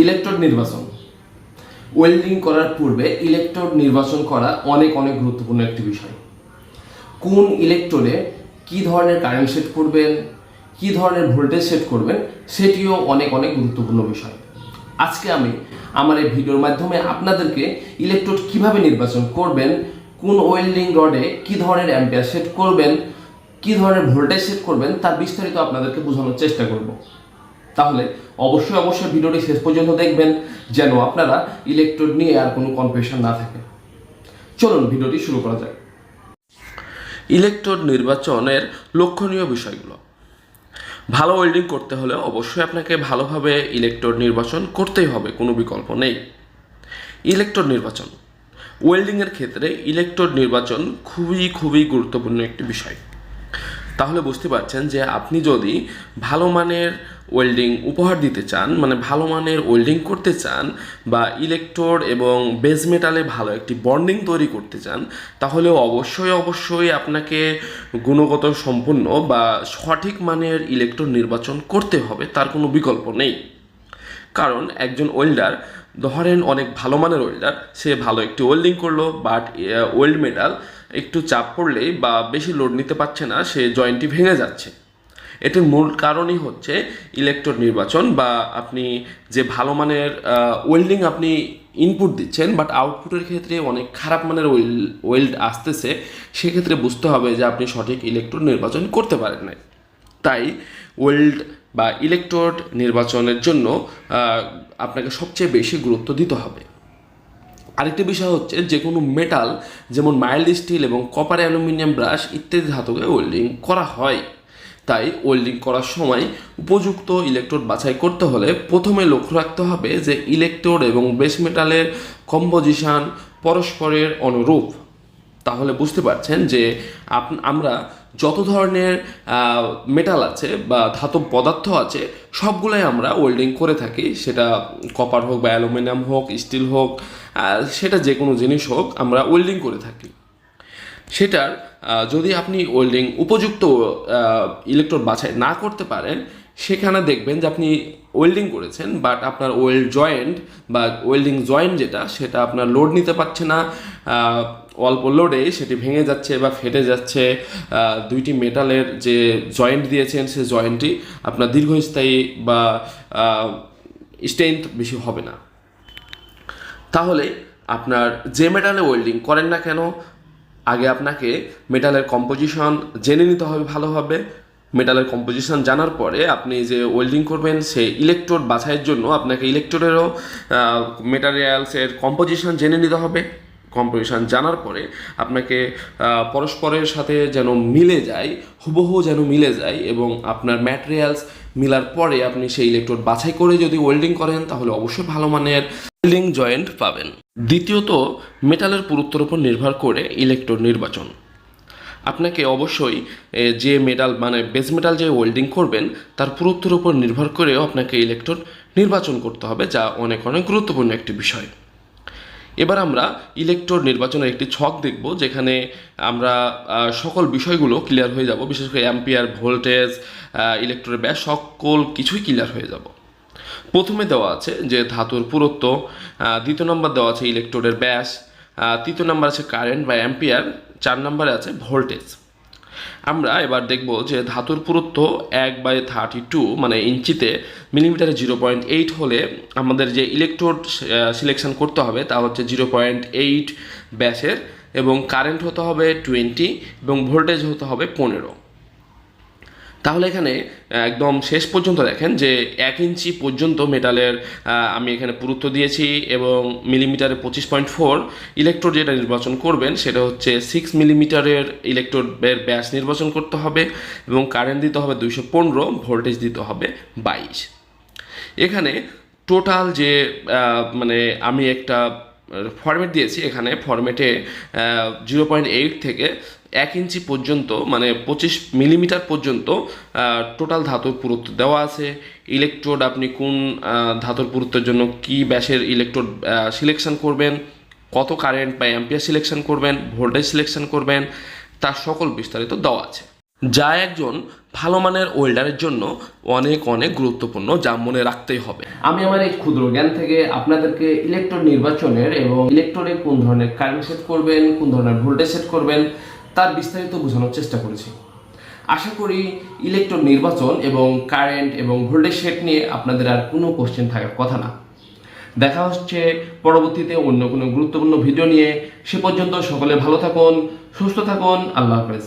Electrode নির্বাচন। Welding করার পূর্বে ইলেকট্রোড নির্বাচন করা অনেক অনেক গুরুত্বপূর্ণ একটি বিষয়। কোন ইলেকট্রোডে কি ধরনের কারেন্ট সেট করবেন, কি ধরনের ভোল্টেজ সেট করবেন, সেটিও অনেক অনেক গুরুত্বপূর্ণ বিষয়। আজকে আমি আমার এই ভিডিওর মাধ্যমে আপনাদেরকে ইলেকট্রোড কীভাবে নির্বাচন করবেন, কোন ওয়েল্ডিং রডে কি ধরনের অ্যাম্পিয়ার সেট করবেন, কি ধরনের ভোল্টেজ সেট করবেন, তার বিস্তারিত আপনাদেরকে বোঝানোর চেষ্টা করব। তাহলে অবশ্যই অবশ্যই ভিডিওটি শেষ পর্যন্ত দেখবেন যেন আপনারা ইলেকট্রোড নিয়ে আর কোনো কনফিউশন না থাকে। চলুন ভিডিওটি শুরু করা যাক। ইলেকট্রোড নির্বাচনের লক্ষণীয় বিষয়গুলো। ভালো ওয়েল্ডিং করতে হলে অবশ্যই আপনাকে ভালোভাবে ইলেকট্রোড নির্বাচন করতেই হবে, কোনো বিকল্প নেই। ইলেকট্রোড নির্বাচন। ওয়েল্ডিংয়ের ক্ষেত্রে ইলেকট্রোড নির্বাচন খুবই খুবই গুরুত্বপূর্ণ একটি বিষয়। তাহলে বুঝতে পারছেন যে আপনি যদি ভালো মানের ওয়েল্ডিং উপহার দিতে চান মানে ভালো মানের ওয়েল্ডিং করতে চান বা ইলেকট্রোড এবং বেজ মেটালে ভালো একটি বন্ডিং তৈরি করতে চান তাহলে অবশ্যই অবশ্যই আপনাকে গুণগত সম্পন্ন বা সঠিক মানের ইলেকট্রোড নির্বাচন করতে হবে, তার কোনো বিকল্প নেই। কারণ একজন ওয়েল্ডার ধরেন অনেক ভালো মানের ওয়েল্ডার সে ভালো একটি ওয়েল্ডিং করল বাট ওয়েল্ড মেটাল একটু চাপ পড়লেই বা বেশি লোড নিতে পারছে না, সে জয়েন্টটি ভেঙে যাচ্ছে। এটির মূল কারণই হচ্ছে ইলেকট্রোড নির্বাচন বা আপনি যে ভালো মানের ওয়েল্ডিং আপনি ইনপুট দিচ্ছেন বাট আউটপুটের ক্ষেত্রে অনেক খারাপ মানের ওয়েল ওয়েল্ড আসতেছে, সেক্ষেত্রে বুঝতে হবে যে আপনি সঠিক ইলেকট্রোড নির্বাচন করতে পারেন নাই। তাই ওয়েল্ড বা ইলেকট্রোড নির্বাচনের জন্য আপনাকে সবচেয়ে বেশি গুরুত্ব দিতে হবে। আরেকটি বিষয় হচ্ছে যে কোনো মেটাল যেমন মাইল্ড স্টিল এবং কপার অ্যালুমিনিয়াম ব্রাশ ইত্যাদি ধাতুকে ওয়েল্ডিং করা হয়। তাই ওয়েল্ডিং করার সময় উপযুক্ত ইলেকট্রোড বাছাই করতে হলে প্রথমে লক্ষ্য রাখতে হবে যে ইলেকট্রোড এবং বেস মেটালের কম্পোজিশান পরস্পরের অনুরূপ। তাহলে বুঝতে পারছেন যে আমরা যত ধরনের মেটাল আছে বা ধাতব পদার্থ আছে, সবগুলাই আমরা ওয়েল্ডিং করে থাকি। সেটা কপার হোক বা অ্যালুমিনিয়াম হোক, স্টিল হোক সেটা যে কোনো জিনিস হোক, আমরা ওয়েল্ডিং করে থাকি। সেটার যদি আপনি ওয়েল্ডিং উপযুক্ত ইলেকট্রোড বাছাই না করতে পারেন, সেখানে দেখবেন যে আপনি ওয়েল্ডিং করেছেন বাট আপনার ওয়েল্ড জয়েন্ট বা ওয়েল্ডিং জয়েন্ট যেটা, সেটা আপনার লোড নিতে পারছে না অল্প লোডে সেটি ভেঙে যাচ্ছে বা ফেটে যাচ্ছে দুইটি মেটালের যে জয়েন্ট দিয়েছেন, সে জয়েন্টটি আপনার দীর্ঘস্থায়ী বা স্ট্রেংথ বেশি হবে না। তাহলে আপনার যে মেটালে ওয়েল্ডিং করেন না কেন আগে আপনাকে মেটালের কম্পোজিশন জেনে নিতে হবে ভালোভাবে। মেটালের কম্পোজিশন জানার পরে আপনি যে ওয়েল্ডিং করবেন, সেই ইলেকট্রোড বাছাইয়ের জন্য আপনাকে ইলেকট্রোডেরও মেটারিয়ালসের কম্পোজিশন জেনে নিতে হবে। কম্পোজিশন জানার পরে আপনাকে পরস্পরের সাথে যেন মিলে যায়, হুবহু যেন মিলে যায় এবং আপনার ম্যাটেরিয়ালস মিলার পরে আপনি সেই ইলেকট্রোড বাছাই করে যদি ওয়েল্ডিং করেন, তাহলে অবশ্যই ভালো মানের ওয়েল্ডিং জয়েন্ট পাবেন। দ্বিতীয়ত মেটালের পুরুত্বর উপর নির্ভর করে ইলেকট্রোড নির্বাচন। আপনাকে অবশ্যই যে মেটাল মানে বেস মেটাল যে ওয়েল্ডিং করবেন, তার পুরুত্বের উপর নির্ভর করেও আপনাকে ইলেকট্রোড নির্বাচন করতে হবে, যা অনেক অনেক গুরুত্বপূর্ণ একটি বিষয়। এবার আমরা ইলেকট্রোড নির্বাচনের একটি ছক দেখব, যেখানে আমরা সকল বিষয়গুলো ক্লিয়ার হয়ে যাব, বিশেষ করে অ্যাম্পিয়ার ভোল্টেজ ইলেকট্রোডের ব্যাস, সকল কিছুই ক্লিয়ার হয়ে যাব। প্রথমে দেওয়া আছে যে ধাতুর পুরুত্ব দ্বিতীয় নম্বর দেওয়া আছে ইলেকট্রোডের ব্যাস তৃতীয় নম্বর আছে কারেন্ট বা অ্যাম্পিয়ার চার নম্বরে আছে ভোল্টেজ আমরা এবার দেখব যে ধাতুর পুরুত্ব এক বাই থার্টি টু মানে ইঞ্চিতে মিলিমিটারে জিরো পয়েন্ট এইট হলে আমাদের যে ইলেকট্রোড সিলেকশন করতে হবে তা হচ্ছে জিরো পয়েন্ট এইট ব্যাসের এবং কারেন্ট হতে হবে টোয়েন্টি এবং ভোল্টেজ হতে হবে পনেরো। তাহলে এখানে একদম শেষ পর্যন্ত দেখেন যে এক ইঞ্চি পর্যন্ত মেটালের আমি এখানে পুরুত্ব দিয়েছি এবং মিলিমিটারে পঁচিশ পয়েন্ট ফোর ইলেকট্রোড যেটা নির্বাচন করবেন, সেটা হচ্ছে সিক্স মিলিমিটারের ইলেকট্রোডের ব্যাস নির্বাচন করতে হবে এবং কারেন্ট দিতে হবে দুইশো পনেরো ভোল্টেজ দিতে হবে বাইশ। এখানে টোটাল যে মানে আমি একটা ফরম্যাট দিয়েছি এখানে ফরম্যাটে জিরো পয়েন্ট এইট থেকে এক ইঞ্চি পর্যন্ত মানে পঁচিশ মিলিমিটার পর্যন্ত টোটাল ধাতুর পুরুত্ব দেওয়া আছে। ইলেকট্রোড আপনি কোন ধাতুর পুরুত্বের জন্য কি ব্যাসের ইলেকট্রোড সিলেকশন করবেন, কত কারেন্ট বা অ্যাম্পিয়ার সিলেকশন করবেন ভোল্টেজ সিলেকশন করবেন, তার সকল বিস্তারিত দেওয়া আছে। যা একজন ভালো মানের ওয়েল্ডারের জন্য অনেক অনেক গুরুত্বপূর্ণ, যা মনে রাখতেই হবে। আমি আমার এই ক্ষুদ্র জ্ঞান থেকে আপনাদেরকে ইলেকট্রোড নির্বাচনের এবং ইলেকট্রোডে কোন ধরনের কারেন্ট সেট করবেন, কোন ধরনের ভোল্টেজ সেট করবেন, তার বিস্তারিত বোঝানোর চেষ্টা করেছি। আশা করি ইলেকট্রোড নির্বাচন এবং কারেন্ট এবং ভোল্টেজ সেট নিয়ে আপনাদের আর কোনো কোশ্চেন থাকার কথা না। দেখা হচ্ছে পরবর্তীতে অন্য কোনো গুরুত্বপূর্ণ ভিডিও নিয়ে। সে পর্যন্ত সকলে ভালো থাকুন, সুস্থ থাকুন, আল্লাহ হাফেজ।